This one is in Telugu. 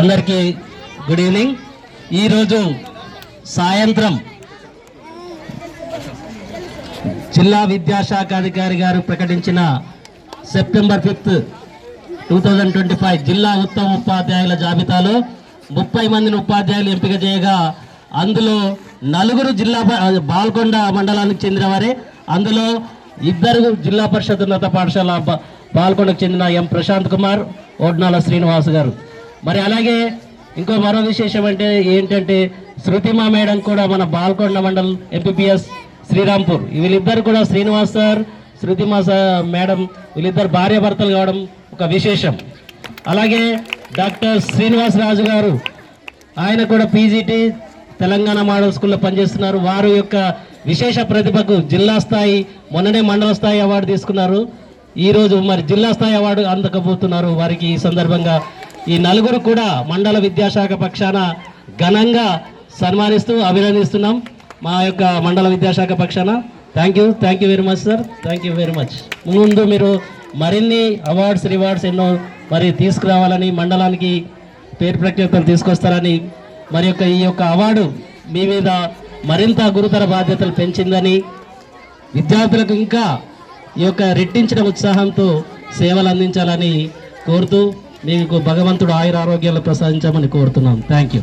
అందరికీ గుడ్ ఈవినింగ్. ఈరోజు సాయంత్రం జిల్లా విద్యాశాఖ అధికారి గారు ప్రకటించిన September fifth two thousand twenty five జిల్లా ఉత్తమ ఉపాధ్యాయుల జాబితాలో ముప్పై మందిని ఉపాధ్యాయులు ఎంపిక చేయగా అందులో నలుగురు జిల్లా బాల్కొండ మండలానికి చెందినవారే. అందులో ఇద్దరు జిల్లా పరిషత్ ఉన్నత పాఠశాల పాల్కొండకు బాల్కొండకు చెందిన ఎం. ప్రశాంత్ కుమార్ ఓడ్నాల శ్రీనివాస్ గారు. మరి అలాగే ఇంకో మరో విశేషం అంటే ఏంటంటే శృతిమా మేడం కూడా మన బాల్కొండ మండల్ ఎంపీపీఎస్ శ్రీరాంపూర్. వీళ్ళిద్దరు కూడా శ్రీనివాస్ సార్ శృతిమా సార్ మేడం వీళ్ళిద్దరు భార్యాభర్తలు కావడం ఒక విశేషం. అలాగే డాక్టర్ శ్రీనివాస్ రాజు గారు ఆయన కూడా పీజీటీ తెలంగాణ మోడల్ స్కూల్లో పనిచేస్తున్నారు. వారు యొక్క విశేష ప్రతిభకు జిల్లా స్థాయి మొన్ననే మండల స్థాయి అవార్డు తీసుకున్నారు. ఈరోజు మరి జిల్లా స్థాయి అవార్డు అందకపోతున్నారు. వారికి ఈ సందర్భంగా ఈ నలుగురు కూడా మండల విద్యాశాఖ పక్షాన ఘనంగా సన్మానిస్తూ అభినందిస్తున్నాం. మా యొక్క మండల విద్యాశాఖ పక్షాన. Thank you thank you very much sir thank you very much ముందు మీరు మరిన్ని అవార్డ్స్ రివార్డ్స్ ఎన్నో మరి తీసుకురావాలని మండలానికి పేరు ప్రఖ్యాతలు తీసుకొస్తారని మరి యొక్క ఈ యొక్క అవార్డు మీ మీద మరింత గురుతర బాధ్యతలు పెంచిందని విద్యార్థులకు ఇంకా ఈ యొక్క రెట్టించిన ఉత్సాహంతో సేవలు అందించాలని కోరుతూ మీకు భగవంతుడు ఆయుర ఆరోగ్యాలు ప్రసాదించమని కోరుతున్నాం. Thank you